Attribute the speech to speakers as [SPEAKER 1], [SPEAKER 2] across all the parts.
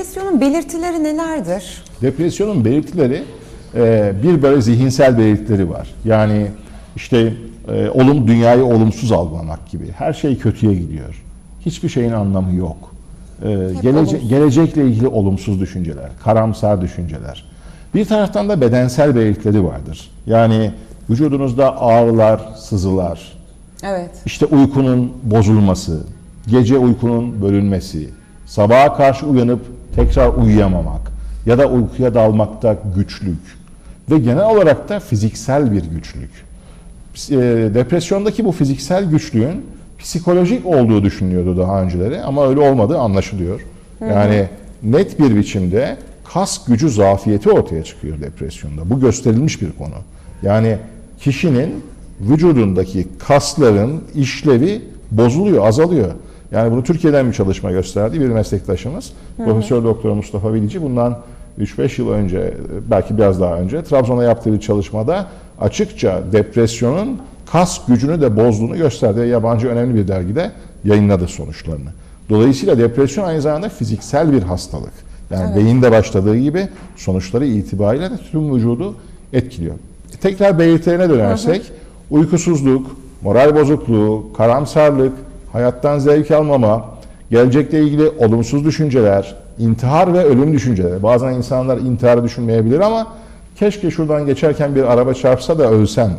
[SPEAKER 1] Depresyonun belirtileri nelerdir?
[SPEAKER 2] Depresyonun belirtileri e, bir böyle zihinsel belirtileri var. Yani işte e, olum dünyayı olumsuz algılamak gibi. Her şey kötüye gidiyor. Hiçbir şeyin anlamı yok. E, gelece-
[SPEAKER 1] olumsuz.
[SPEAKER 2] gelecekle ilgili olumsuz düşünceler, karamsar düşünceler. Bir taraftan da bedensel belirtileri vardır. Yani vücudunuzda ağrılar, sızılar,
[SPEAKER 1] Evet.
[SPEAKER 2] işte uykunun bozulması, gece uykunun bölünmesi, sabaha karşı uyanıp tekrar uyuyamamak ya da uykuya dalmakta güçlük ve genel olarak da fiziksel bir güçlük. E, Depresyondaki bu fiziksel güçlüğün psikolojik olduğu düşünülüyordu daha önceleri ama öyle olmadığı anlaşılıyor. Yani net bir biçimde kas gücü zafiyeti ortaya çıkıyor depresyonda. Bu gösterilmiş bir konu. Yani kişinin vücudundaki kasların işlevi bozuluyor, azalıyor. Yani bunu Türkiye'den bir çalışma gösterdi bir meslektaşımız. Profesör Doktor Mustafa Bilici bundan 3-5 yıl önce, belki biraz daha önce Trabzon'da yaptığı bir çalışmada açıkça depresyonun kas gücünü de bozduğunu gösterdi. Yabancı önemli bir dergide yayınladı sonuçlarını. Dolayısıyla depresyon aynı zamanda fiziksel bir hastalık. Yani beyinde başladığı gibi sonuçları itibariyle de tüm vücudu etkiliyor. Tekrar belirtilerine dönersek uykusuzluk, moral bozukluğu, karamsarlık, hayattan zevk almama, gelecekle ilgili olumsuz düşünceler, intihar ve ölüm düşünceleri. Bazen insanlar intiharı düşünmeyebilir ama keşke şuradan geçerken bir araba çarpsa da ölsem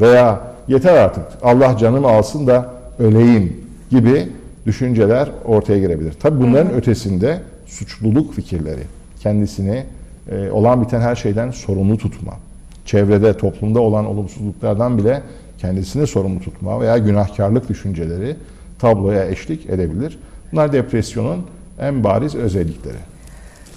[SPEAKER 2] veya yeter artık Allah canımı alsın da öleyim gibi düşünceler ortaya girebilir. Tabi bunların ötesinde suçluluk fikirleri, kendisini e, olan biten her şeyden sorumlu tutma, çevrede, toplumda olan olumsuzluklardan bile kendisini sorumlu tutma veya günahkarlık düşünceleri tabloya eşlik edebilir. Bunlar depresyonun en bariz özellikleri.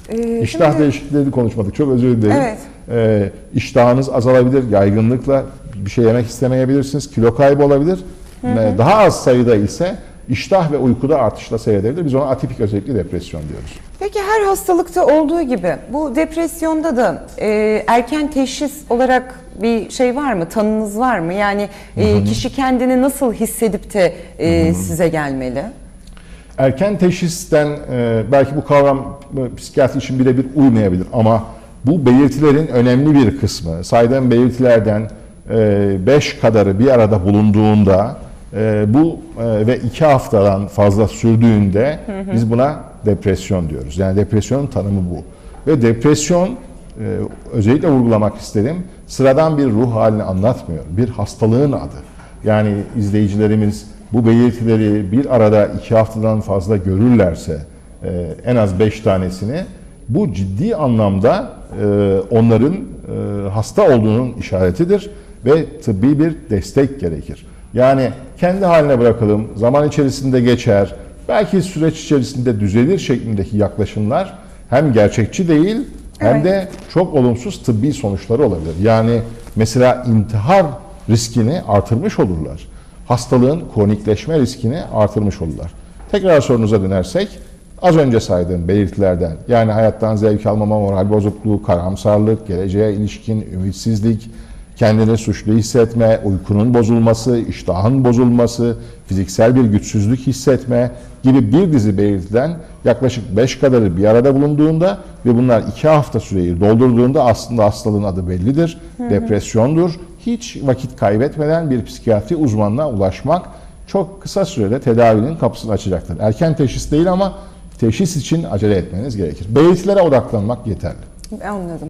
[SPEAKER 1] Ee,
[SPEAKER 2] İştah
[SPEAKER 1] şimdi-
[SPEAKER 2] değişiklikleri konuşmadık. Çok özür dilerim.
[SPEAKER 1] Evet.
[SPEAKER 2] Ee, iştahınız azalabilir. Yaygınlıkla bir şey yemek istemeyebilirsiniz. Kilo kaybı olabilir. Ee, Daha az sayıda ise iştah ve uykuda artışla seyredebilir. Biz ona atipik özellikli depresyon diyoruz.
[SPEAKER 1] Peki her hastalıkta olduğu gibi bu depresyonda da e, erken teşhis olarak bir şey var mı? Tanınız var mı? Yani e, kişi kendini nasıl hissedip de e, size gelmeli?
[SPEAKER 2] Erken teşhisten e, belki bu kavram e, psikiyatri için birebir uymayabilir ama bu belirtilerin önemli bir kısmı, saydığım belirtilerden 5 kadarı bir arada bulunduğunda e, bu e, ve 2 haftadan fazla sürdüğünde biz buna depresyon diyoruz. Yani depresyonun tanımı bu. Ve depresyon e, özellikle vurgulamak istedim. Sıradan bir ruh halini anlatmıyor. Bir hastalığın adı. Yani izleyicilerimiz bu belirtileri bir arada iki haftadan fazla görürlerse e, en az beş tanesini bu ciddi anlamda e, onların e, hasta olduğunun işaretidir ve tıbbi bir destek gerekir. Yani kendi haline bırakalım, zaman içerisinde geçer, belki süreç içerisinde düzelir şeklindeki yaklaşımlar hem gerçekçi değil hem
[SPEAKER 1] Evet.
[SPEAKER 2] de çok olumsuz tıbbi sonuçları olabilir. Yani mesela intihar riskini artırmış olurlar. Hastalığın kronikleşme riskini artırmış olurlar. Tekrar sorunuza dönersek az önce saydığım belirtilerden yani hayattan zevk almama, moral bozukluğu, karamsarlık, geleceğe ilişkin ümitsizlik, kendini suçlu hissetme, uykunun bozulması, iştahın bozulması, fiziksel bir güçsüzlük hissetme gibi bir dizi belirtiden yaklaşık 5 kadarı bir arada bulunduğunda ve bunlar 2 hafta süreyi doldurduğunda aslında hastalığın adı bellidir. Depresyondur. Hiç vakit kaybetmeden bir psikiyatri uzmanına ulaşmak çok kısa sürede tedavinin kapısını açacaktır. Erken teşhis değil ama teşhis için acele etmeniz gerekir. Belirtilere odaklanmak yeterli.
[SPEAKER 1] Anladım.